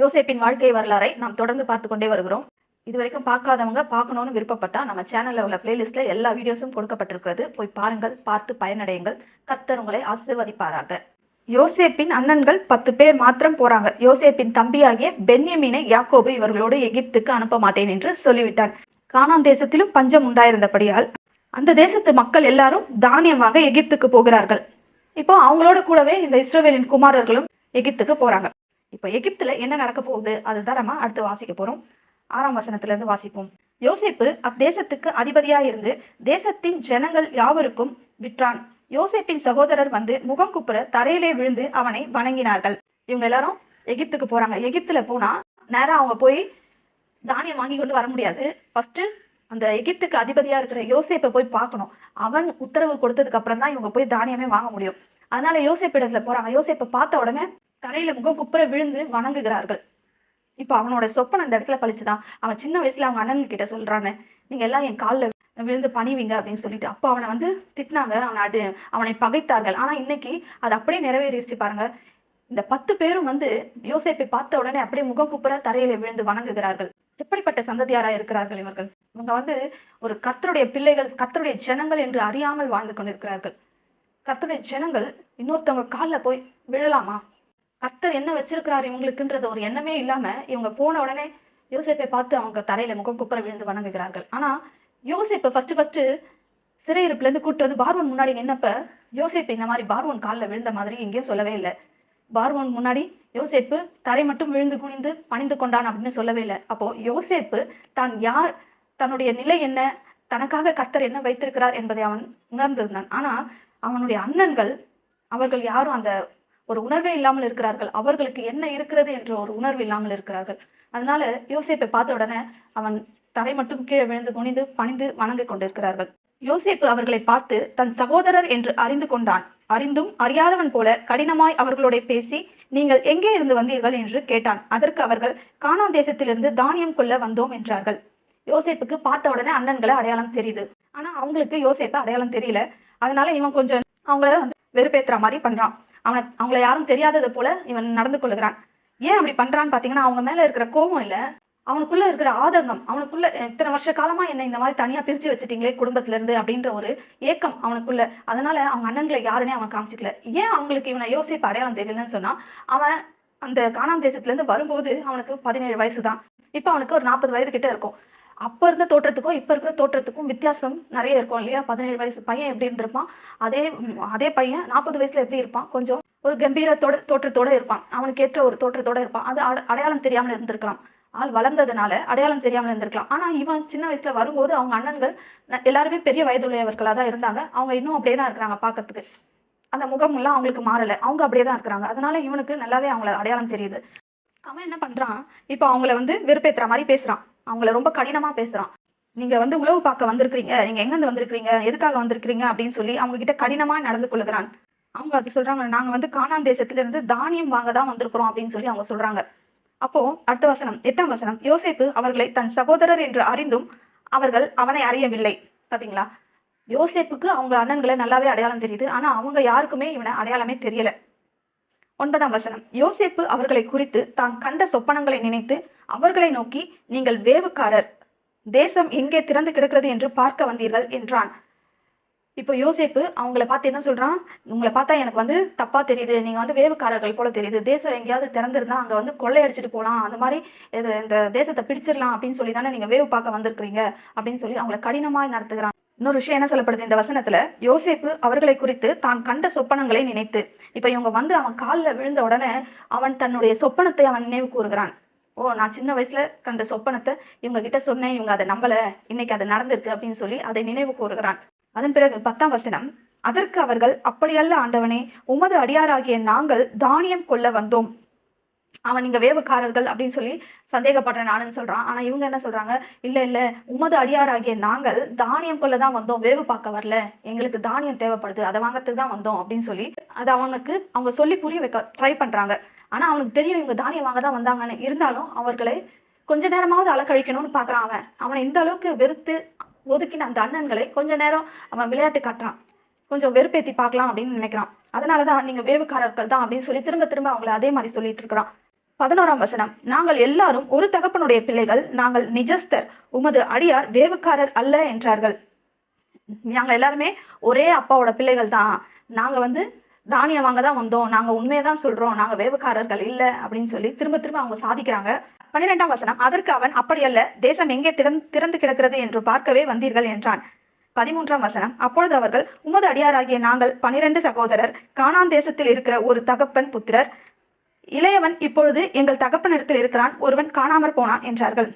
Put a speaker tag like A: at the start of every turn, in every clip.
A: யோசேப்பின் வாழ்க்கை வரலாறை நாம் தொடர்ந்து பார்த்து கொண்டே வருகிறோம். இது வரைக்கும் பார்க்காதவங்க பார்க்கணும்னு விருப்பப்பட்டா நம்ம சேனல்ல உள்ள பிளேலிஸ்ட்ல எல்லா வீடியோஸும் கொடுக்கப்பட்டிருக்கிறது. போய் பாருங்கள் பார்த்து பயனடையுங்கள். கத்தர் உங்களை ஆசிர்வதிப்பாராக. யோசேப்பின் அண்ணன்கள் பத்து பேர் மாத்திரம் போறாங்க. யோசேப்பின் தம்பியாகிய பென்யமீனை யாக்கோபு இவர்களோடு எகிப்துக்கு அனுப்ப மாட்டேன் என்று சொல்லிவிட்டான் கானான் தேசத்திலும் பஞ்சம் உண்டாயிருந்தபடியால் அந்த தேசத்து மக்கள் எல்லாரும் தானியம் வாங்க எகிப்துக்கு போகிறார்கள். இப்போ அவங்களோட கூடவே இந்த இஸ்ரோவேலின் குமாரர்களும் எகிப்துக்கு போறாங்க. இப்போ எகிப்துல என்ன நடக்க போகுது? அதுதான் நம்ம அடுத்து வாசிக்க போறோம். ஆறாம் வசனத்துல இருந்து வாசிப்போம். யோசேப்பு அத்தேசத்துக்கு அதிபதியா இருந்து தேசத்தின் ஜனங்கள் யாவருக்கும் விற்றான். யோசேப்பின் சகோதரர் வந்து முகம் குப்புற தரையிலே விழுந்து அவனை வணங்கினார்கள். இவங்க எல்லாரும் எகிப்துக்கு போறாங்க. எகிப்துல போனா நேரம் அவங்க போய் தானியம் வாங்கி கொண்டு வர முடியாது. ஃபர்ஸ்ட் அந்த எகிப்துக்கு அதிபதியா இருக்கிற யோசேப்பை போய் பார்க்கணும். அவன் உத்தரவு கொடுத்ததுக்கு அப்புறம் தான் இவங்க போய் தானியமே வாங்க முடியும். அதனால யோசேப்பிடத்துல போறாங்க. யோசேப்பை பார்த்த உடனே தரையில முகம் குப்புற விழுந்து வணங்குகிறார்கள். இப்ப அவனோட சொப்பன் அந்த இடத்துல பழிச்சுதான் அவன் சின்ன வயசுல அவங்க அண்ணன் கிட்ட சொல்றானே நீங்க எல்லாம் என் காலில் விழுந்து பணிவீங்க அப்படின்னு சொல்லிட்டு. அப்போ அவனை வந்து திட்டினாங்க. அவனை அடி அவனை பகைத்தார்கள். ஆனா இன்னைக்கு அது அப்படியே நிறைவேறிடுச்சு பாருங்க. இந்த பத்து பேரும் வந்து யோசிப்பை பார்த்த உடனே அப்படியே முகம் குப்புற தரையில விழுந்து வணங்குகிறார்கள். எப்படிப்பட்ட சந்ததியாரா இருக்கிறார்கள் இவர்கள்? இவங்க வந்து ஒரு கர்த்தருடைய பிள்ளைகள் கர்த்தருடைய ஜனங்கள் என்று அறியாமல் வாழ்ந்து கொண்டிருக்கிறார்கள். கர்த்தருடைய ஜனங்கள் இன்னொருத்தவங்க காலில் போய் விழலாமா? கர்த்தர் என்ன வச்சிருக்கிறாரு இவங்களுக்குன்றது ஒரு எண்ணமே இல்லாம இவங்க போன உடனே யோசேப்பை பார்த்து அவங்க தரையில முகம் குப்புற விழுந்து வணங்குகிறார்கள். ஆனா யோசேப்பை ஃபர்ஸ்ட் ஃபர்ஸ்ட் சிறையிருப்புல இருந்து கூட்டு வந்து பார்வன் முன்னாடி நின்னப்ப யோசிப்பு இந்த மாதிரி பார்வன் காலில் விழுந்த மாதிரி எங்கேயும் சொல்லவே இல்லை. பார்வன் முன்னாடி யோசேப்பு தரை மட்டும் விழுந்து குனிந்து பணிந்து கொண்டான் அப்படின்னு சொல்லவே இல்லை. அப்போ யோசேப்பு தான் யார் தன்னுடைய நிலை என்ன தனக்காக கர்த்தர் என்ன வைத்திருக்கிறார் என்பதை அவன் உணர்ந்திருந்தான். ஆனா அவனுடைய அண்ணன்கள் அவர்கள் யாரும் அந்த ஒரு உணர்வே இல்லாமல் இருக்கிறார்கள். அவர்களுக்கு என்ன இருக்கிறது என்ற ஒரு உணர்வு இல்லாமல் இருக்கிறார்கள். அதனால யோசிப்பை பார்த்த உடனே அவன் தரை மட்டும் கீழே விழுந்து குனிந்து பணிந்து வணங்கிக் கொண்டிருக்கிறார்கள். யோசேப்பு அவர்களை பார்த்து தன் சகோதரர் என்று அறிந்து கொண்டான். அறிந்தும் அறியாதவன் போல கடினமாய் அவர்களோட பேசி நீங்கள் எங்கே இருந்து வந்தீர்கள்? என்று கேட்டான். அதற்கு அவர்கள் கானான் தேசத்திலிருந்து தானியம் கொள்ள வந்தோம் என்றார்கள். யோசிப்புக்கு பார்த்த உடனே அண்ணன்களை அடையாளம் தெரியுது. ஆனா அவங்களுக்கு யோசிப்பை அடையாளம் தெரியல. அதனால இவன் கொஞ்சம் அவங்கள வந்து வெறுப்பேற்றுற மாதிரி பண்றான். அவனை அவங்கள யாரும் தெரியாதது போல இவன் நடந்து கொள்ளுகிறான் ஏன் அப்படி பண்றான்னு பாத்தீங்கன்னா அவங்க மேல இருக்கிற கோபம் இல்ல. அவனுக்குள்ள இருக்கிற ஆதங்கம் அவனுக்குள்ள இத்தனை வருஷ காலமா என்ன இந்த மாதிரி தனியா பிரிச்சு வச்சுட்டீங்களே குடும்பத்துல இருந்து அப்படின்ற ஒரு ஏக்கம் அவனுக்குள்ள. அதனால அவங்க அண்ணன்களை யாருன்னே அவன் காமிச்சிக்கல. ஏன் அவங்களுக்கு இவனை யோசிப்பு அடையாளம் தெரியலன்னு சொன்னா அவன் அந்த காணாம் தேசத்துல இருந்து வரும்போது அவனுக்கு பதினேழு வயசு தான் இப்ப அவனுக்கு ஒரு நாற்பது வயது கிட்ட இருக்கும். அப்ப இருந்த தோற்றத்துக்கும் இப்ப இருக்கிற தோற்றத்துக்கும் வித்தியாசம் நிறைய இருக்கும் இல்லையா? பதினேழு வயசு பையன் எப்படி இருந்திருப்பான்? அதே அதே பையன் நாற்பது வயசுல எப்படி இருப்பான்? கொஞ்சம் ஒரு கம்பீரத்தோட தோற்றத்தோட இருப்பான். அவனுக்கு ஏற்ற ஒரு தோற்றத்தோட இருப்பான். அது அட- அடையாளம் தெரியாமல் இருந்திருக்கலாம். ஆள் வளர்ந்ததுனால அடையாளம் தெரியாமல் இருந்திருக்கலாம். ஆனா இவன் சின்ன வயசுல வரும்போது அவங்க அண்ணன்கள் எல்லாருமே பெரிய வயதுள்ளவர்களா தான் இருந்தாங்க. அவங்க இன்னும் அப்படியே தான் இருக்கிறாங்க பாக்கிறதுக்கு அந்த முகம் எல்லாம் அவங்களுக்கு மாறல. அவங்க அப்படியே தான் இருக்கிறாங்க. அதனால இவனுக்கு நல்லாவே அவங்கள அடையாளம் தெரியுது. அவன் என்ன பண்றான்? இப்போ அவங்கள வந்து வெறுப்பேத்துற மாதிரி பேசுறான். அவங்கள ரொம்ப கடினமா பேசுறான். நீங்க வந்து உளவு பார்க்க வந்திருக்கீங்க நீங்க எங்கேருந்து வந்திருக்கிறீங்க வந்திருக்கீங்க எதுக்காக வந்திருக்கீங்க அப்படின்னு சொல்லி அவங்க கிட்ட கடினமா நடந்து கொள்ளுகிறான். அவங்க அது சொல்றாங்க நாங்க வந்து காணாம் தேசத்துல இருந்து தானியம் வாங்க தான் வந்திருக்கிறோம் அப்படின்னு சொல்லி அவங்க சொல்றாங்க. அப்போ அடுத்த வசனம் எட்டாம் வசனம் யோசேப்பு அவர்களை தன் சகோதரர் என்று அறிந்தும் அவர்கள் அவனை அறியவில்லை. பாத்தீங்களா? யோசேப்புக்கு அவங்க அண்ணன்களை நல்லாவே அடையாளம் தெரியுது ஆனா அவங்க யாருக்குமே இவனை அடையாளமே தெரியல. ஒன்பதாம் வசனம் யோசேப்பு அவர்களை குறித்து தான் கண்ட சொப்பனங்களை நினைத்து அவர்களை நோக்கி நீங்கள் வேவுக்காரர். தேசம் எங்கே திறந்து கிடக்கிறது என்று பார்க்க வந்தீர்கள் என்றான். இப்போ யோசேப்பு அவங்கள பார்த்து என்ன சொல்றான்? உங்களை பார்த்தா எனக்கு வந்து தப்பா தெரியுது. நீங்க வந்து வேவுக்காரர்கள் போல தெரியுது. தேசம் எங்கேயாவது திறந்திருந்தா அங்க வந்து கொள்ளையடிச்சிட்டு போலாம். அந்த மாதிரி இது இந்த தேசத்தை பிடிச்சிடலாம் அப்படின்னு சொல்லி தானே நீங்க வேவு பார்க்க வந்திருக்கிறீங்க அப்படின்னு சொல்லி அவங்களை கடினமாய் நடத்துகிறான். இன்னொரு விஷயம் என்ன சொல்லப்படுது இந்த வசனத்துல? யோசேப்பு அவர்களை குறித்து தான் கண்ட சொப்பனங்களை நினைத்து. இப்ப இவங்க வந்து அவன் காலில் விழுந்த உடனே அவன் தன்னுடைய சொப்பனத்தை அவன் நினைவு கூறுகிறான். ஓ நான் சின்ன வயசுல கண்ட சொப்பனத்தை இவங்க கிட்ட சொன்னேன். இவங்க அதை நம்பல. இன்னைக்கு அது நடந்திருக்கு அப்படின்னு சொல்லி அதை நினைவு கூறுகிறான். அதன் பிறகு பத்தாம் வசனம் அதற்கு அவர்கள் அப்படியல்ல ஆண்டவனே உமது அடியாராகிய நாங்கள் தானியம் கொள்ள வந்தோம். அவன் இங்க வேவுக்காரர்கள் அப்படின்னு சொல்லி சந்தேகப்படுறேன் நானுன்னு சொல்றான். ஆனா இவங்க என்ன சொல்றாங்க? இல்ல இல்ல உமது அடியாராகிய நாங்கள் தானியம் கொள்ள தான் வந்தோம். வேவு பார்க்க வரல. எங்களுக்கு தானியம் தேவைப்படுது. அதை வாங்கறதுக்கு தான் வந்தோம் அப்படின்னு சொல்லி அது அவனுக்கு அவங்க சொல்லி புரிய வைக்க ட்ரை பண்றாங்க. ஆனால் அவனுக்கு தெரியும் இவங்க தானியம் வாங்க தான் வந்தாங்கன்னு. இருந்தாலும் அவர்களை கொஞ்ச நேரமாவது அலக்கழிக்கணும்னு பார்க்குறான் அவன். அவனை இந்த அளவுக்கு வெறுத்து ஒதுக்கின அந்த அண்ணன்களை கொஞ்ச நேரம் அவன் விளையாட்டு காட்டுறான். கொஞ்சம் வெறுப்பேத்தி பார்க்கலாம் அப்படின்னு நினைக்கிறான். அதனாலதான் நீங்கள் வேவுக்காரர்கள் தான் அப்படின்னு சொல்லி திரும்ப திரும்ப அவங்கள அதே மாதிரி சொல்லிட்டு இருக்கிறான். பதினோராம் வசனம். நாங்கள் எல்லாரும் ஒரு தகப்பனுடைய பிள்ளைகள் நாங்கள் நிஜஸ்தர். உமது அடியார் வேவுக்காரர் அல்ல என்றார்கள். நாங்கள் எல்லாருமே ஒரே அப்பாவோட பிள்ளைகள் தான். நாங்கள் வந்து தானியம் வாங்க தான் வந்தோம். நாங்க உண்மையை தான் சொல்றோம். நாங்க வேவுக்காரர்கள் இல்ல அப்படின்னு சொல்லி திரும்ப திரும்ப அவங்க சாதிக்கிறாங்க. பன்னிரெண்டாம் வசனம் அதற்கு அவன் அப்படியல்ல தேசம் எங்கே திறந்து திறந்து கிடக்கிறது என்று பார்க்கவே வந்தீர்கள் என்றான். பதிமூன்றாம் வசனம் அப்பொழுது அவர்கள் உமது அடியாராகிய நாங்கள் பனிரெண்டு சகோதரர் காணான் தேசத்தில் இருக்கிற ஒரு தகப்பன் புத்திரர். இளையவன் இப்பொழுது எங்கள் தகப்பனிடத்தில் இருக்கிறான் ஒருவன் காணாமற் போனான் என்றார்கள்.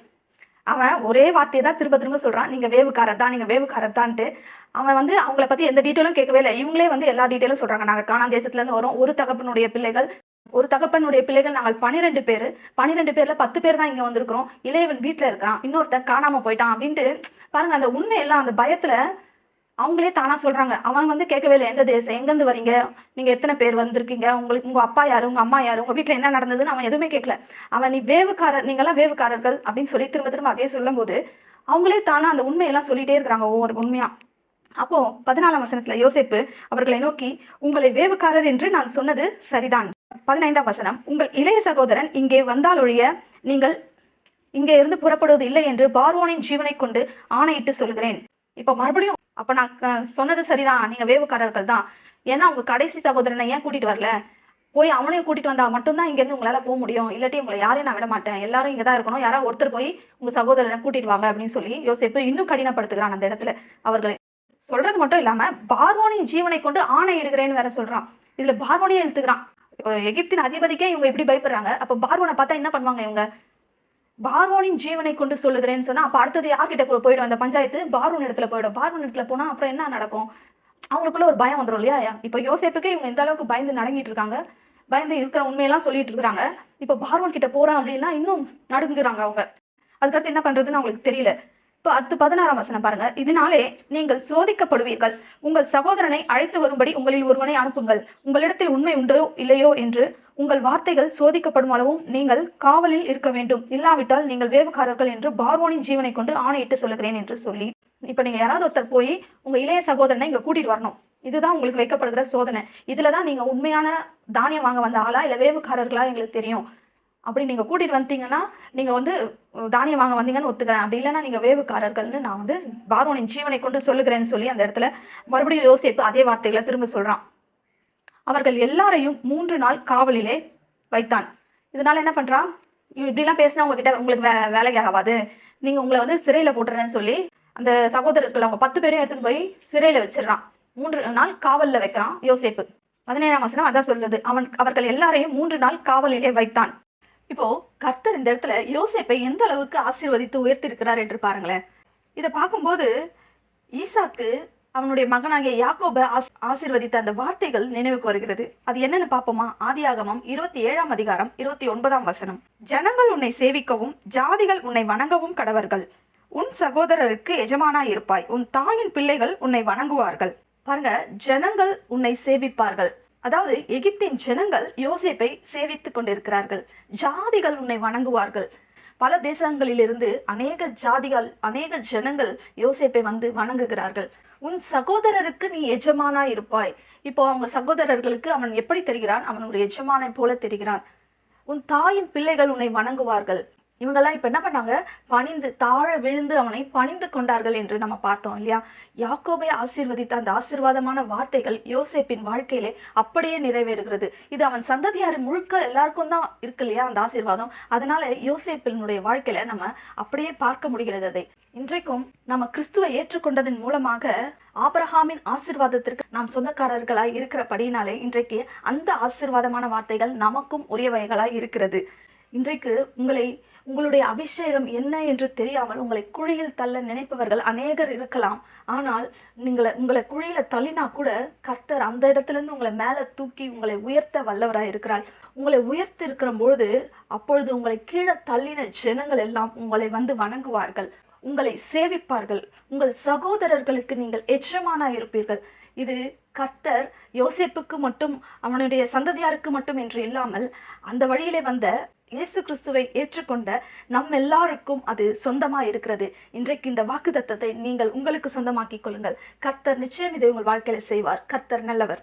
A: அவன் ஒரே வார்த்தையை தான் திரும்ப திரும்ப சொல்றான். நீங்க வேவுக்காரர் தான் நீங்க வேவுக்காரர் தான்ட்டு அவன் வந்து அவங்கள பத்தி எந்த டீட்டெயிலும் கேட்கவே இல்லை. இவங்களே வந்து எல்லா டீட்டெயிலும் சொல்றாங்க. நாங்கள் காணான் தேசத்துலேருந்து வரோம். ஒரு தகப்பனுடைய பிள்ளைகள் ஒரு தகப்பனுடைய பிள்ளைகள் நாங்கள் பன்னிரெண்டு பேர். பன்னிரெண்டு பேர்ல பத்து பேர் தான் இங்க வந்திருக்கிறோம். இளையவன் வீட்டுல இருக்கான். இன்னொருத்தன் காணாம போயிட்டான் அப்படின்ட்டு பாருங்க அந்த உண்மையெல்லாம் அந்த பயத்துல அவங்களே தானா சொல்றாங்க. அவன் வந்து கேட்கவே இல்லை எந்த தேசம்? எங்கேருந்து வரீங்க? நீங்க எத்தனை பேர் வந்திருக்கீங்க? உங்களுக்கு உங்க அப்பா யாரு? உங்க அம்மா யாரு? உங்க வீட்டுல என்ன நடந்ததுன்னு அவன் எதுவுமே கேட்கல. அவன் நீ வேவுக்காரர் நீங்கெல்லாம் வேவுக்காரர்கள் அப்படின்னு சொல்லி திரும்ப திரும்ப அதே சொல்லும்போது அவங்களே தானா அந்த உண்மையெல்லாம் சொல்லிட்டே இருக்கிறாங்க ஒவ்வொரு உண்மையா. அப்போ பதினாலாம் வசனத்துல யோசிப்பு அவர்களை நோக்கி உங்களை வேவுக்காரர் என்று நான் சொன்னது சரிதான். பதினைந்தாம் வசனம் உங்கள் இளைய சகோதரன் இங்கே வந்தாலொழிய நீங்கள் இங்கே இருந்து புறப்படுவது இல்லை என்று பார்வோனின் ஜீவனை கொண்டு ஆணையிட்டு சொல்கிறேன். இப்போ மறுபடியும் அப்ப நான் சொன்னது சரிதான் நீங்க வேவுக்காரர்கள் தான். ஏன்னா உங்க கடைசி சகோதரனை ஏன் கூட்டிட்டு வரல? போய் அவனையும் கூட்டிட்டு வந்தா மட்டும்தான் இங்க இருந்து உங்களால போக முடியும். இல்லாட்டி உங்களை யாரையும் நான் விட மாட்டேன் எல்லாரும் இங்கதான் இருக்கணும். யாராவது ஒருத்தர் போய் உங்க சகோதரனை கூட்டிட்டு வாங்க அப்படின்னு சொல்லி யோசிப்பு இன்னும் கடினப்படுத்துகிறான் அந்த இடத்துல அவர்களை. சொல்றது மட்டும் இல்லாம பார்வோனின் ஜீவனை கொண்டு ஆணையிடுகிறேன்னு வேற சொல்றான். இதுல பார்வோனையே இழுத்துக்கிறான். எகிப்தின் அதிபதிக்கே இவங்க இப்படி பயப்படுறாங்க. அப்ப பார்வோனை பார்த்தா என்ன பண்ணுவாங்க இவங்க? பார்வோனின் ஜீவனை கொண்டு சொல்லுகிறேன்னு சொன்னா அப்ப அடுத்தது யார்கிட்ட போயிடும் அந்த பஞ்சாயத்து? பார்வன் இடத்துல போயிடும். பார்வன் இடத்துல போனா அப்புறம் என்ன நடக்கும்? அவங்களுக்குள்ள ஒரு பயம் வந்துடும் இல்லையா? இப்ப யோசேப்புக்கே இவங்க எந்த அளவுக்கு பயந்து நடங்கிட்டு இருக்காங்க. பயந்து இருக்கிற உண்மையெல்லாம் சொல்லிட்டு இருக்காங்க இப்ப பார்வன் கிட்ட போறான் அப்படின்னா இன்னும் நடுங்குறாங்க அவங்க. அதுக்கடுத்து என்ன பண்றதுன்னு அவங்களுக்கு தெரியல. பத்து அடுத்து பதினாறாம் வசனம் பாருங்க. இதனாலே நீங்கள் சோதிக்கப்படுவீர்கள். உங்கள் சகோதரனை அழைத்து வரும்படி உங்களில் ஒருவனை அனுப்புங்கள். உங்களிடத்தில் உண்மை உண்டோ இல்லையோ என்று உங்கள் வார்த்தைகள் சோதிக்கப்படும் அளவும் நீங்கள் காவலில் இருக்க வேண்டும். இல்லாவிட்டால் நீங்கள் வேவுகாரர்கள் என்று பார்வோனின் ஜீவனை கொண்டு ஆணையிட்டு சொல்லுகிறேன் என்று சொல்லி இப்ப நீங்க யாராவது ஒருத்தர் போய் உங்க இளைய சகோதரனை இங்க கூட்டிட்டு வரணும். இதுதான் உங்களுக்கு வைக்கப்படுகிற சோதனை. இதுலதான் நீங்க உண்மையான தானியம் வாங்க வந்த ஆளா இல்ல வேவுக்காரர்களா எங்களுக்கு தெரியும். அப்படி நீங்க கூட்டிட்டு வந்தீங்கன்னா நீங்க வந்து தானியம் வாங்க வந்தீங்கன்னு ஒத்துக்கிறேன். அப்படி இல்லைன்னா நீங்க வேவுக்காரர்கள்னு நான் வந்து பார்வனின் ஜீவனை கொண்டு சொல்லுகிறேன்னு சொல்லி அந்த இடத்துல மறுபடியும் யோசிப்பு அதே வார்த்தைகளை திரும்ப சொல்றான். அவர்கள் எல்லாரையும் மூன்று நாள் காவலிலே வைத்தான். இதனால என்ன பண்றான்? இப்படிலாம் பேசினா உங்ககிட்ட உங்களுக்கு வே வேலைக்கு ஆகாது. நீங்க உங்களை வந்து சிறையில போட்டுறேன்னு சொல்லி அந்த சகோதரர்கள் அவங்க பத்து பேரையும் எடுத்துட்டு போய் சிறையில வச்சிடறான். மூன்று நாள் காவல்ல வைக்கிறான் யோசேப்பு. பதினேழாம் வசனம் அதான் சொல்லுது. அவன் அவர்கள் எல்லாரையும் மூன்று நாள் காவலிலே வைத்தான். இப்போ கர்த்தர் இந்த இடத்துல யோசேப்பை எந்த அளவுக்கு ஆசீர்வதித்து உயர்த்திருக்கிறார் என்று பாருங்களேன். இதை பார்க்கும்போது ஈசாக்கு அவனுடைய மகனாகிய யாக்கோப ஆஸ்- ஆசீர்வதித்த அந்த வார்த்தைகள் நினைவுக்கு வருகிறது. அது என்னன்னு பாப்போமா ஆதியாகமம் இருபத்தி ஏழாம் அதிகாரம் இருபத்தி ஒன்பதாம் வசனம். ஜனங்கள் உன்னை சேவிக்கவும் ஜாதிகள் உன்னை வணங்கவும் கடவர்கள். உன் சகோதரருக்கு எஜமானாய் இருப்பாய். உன் தாயின் பிள்ளைகள் உன்னை வணங்குவார்கள். பாருங்க ஜனங்கள் உன்னை சேவிப்பார்கள். அதாவது எகிப்தின் ஜனங்கள் யோசேப்பை சேவித்துக் கொண்டிருக்கிறார்கள். ஜாதிகள் உன்னை வணங்குவார்கள். பல தேசங்களிலிருந்து அநேக ஜாதிகள் அநேக ஜனங்கள் யோசேப்பை வந்து வணங்குகிறார்கள். உன் சகோதரருக்கு நீ எஜமானா இருப்பாய். இப்போ அவங்க சகோதரர்களுக்கு அவன் எப்படி தெரிகிறான்? அவன் ஒரு எஜமானை போல தெரிகிறான். உன் தாயின் பிள்ளைகள் உன்னை வணங்குவார்கள். இவங்கெல்லாம் இப்ப என்ன பண்ணாங்க? பணிந்து தாழ விழுந்து அவனை பணிந்து கொண்டார்கள் என்று நம்ம பார்த்தோம் இல்லையா? யாக்கோபை ஆசீர்வதித்த அந்த ஆசீர்வாதமான வார்த்தைகள் யோசேப்பின் வாழ்க்கையிலே அப்படியே நிறைவேறுகிறது. இது அவன் சந்ததியார் முழுக்க எல்லாருக்கும் தான் இருக்கு இல்லையா அந்த ஆசீர்வாதம்? அதனால யோசேப்பினுடைய வாழ்க்கையில நம்ம அப்படியே பார்க்க முடிகிறது அதை. இன்றைக்கும் நம்ம கிறிஸ்துவை ஏற்றுக்கொண்டதன் மூலமாக ஆபரஹாமின் ஆசீர்வாதத்திற்கு நாம் சொந்தக்காரர்களாய் இருக்கிறபடினாலே இன்றைக்கு அந்த ஆசீர்வாதமான வார்த்தைகள் நமக்கும் உரியவைகளாய் இருக்கிறது. இன்றைக்கு உங்களை உங்களுடைய அபிஷேகம் என்ன என்று தெரியாமல் உங்களை குழியில் தள்ள நினைப்பவர்கள் அநேகர் இருக்கலாம். ஆனால் நீங்களை உங்களை குழியில தள்ளினா கூட கர்த்தர் அந்த இடத்துல இருந்து உங்களை மேல தூக்கி உங்களை உயர்த்த வல்லவராய் இருக்கிறார். உங்களை உயர்த்தி இருக்கிற பொழுது அப்பொழுது உங்களை கீழே தள்ளின ஜனங்கள் எல்லாம் உங்களை வந்து வணங்குவார்கள். உங்களை சேவிப்பார்கள். உங்கள் சகோதரர்களுக்கு நீங்கள் எஜமானா இருப்பீர்கள். இது கர்த்தர் யோசிப்புக்கு மட்டும் அவனுடைய சந்ததியாருக்கு மட்டும் என்று இல்லாமல் அந்த வழியிலே வந்த இயேசு கிறிஸ்துவை ஏற்றுக்கொண்ட நம் எல்லாருக்கும் அது சொந்தமா இருக்கிறது இன்றைக்கு இந்த வாக்குத்தத்தத்தை நீங்கள் உங்களுக்கு சொந்தமாக்கிக் கொள்ளுங்கள். கர்த்தர் நிச்சயம் இதை உங்கள் வாழ்க்கையில செய்வார். கர்த்தர் நல்லவர்.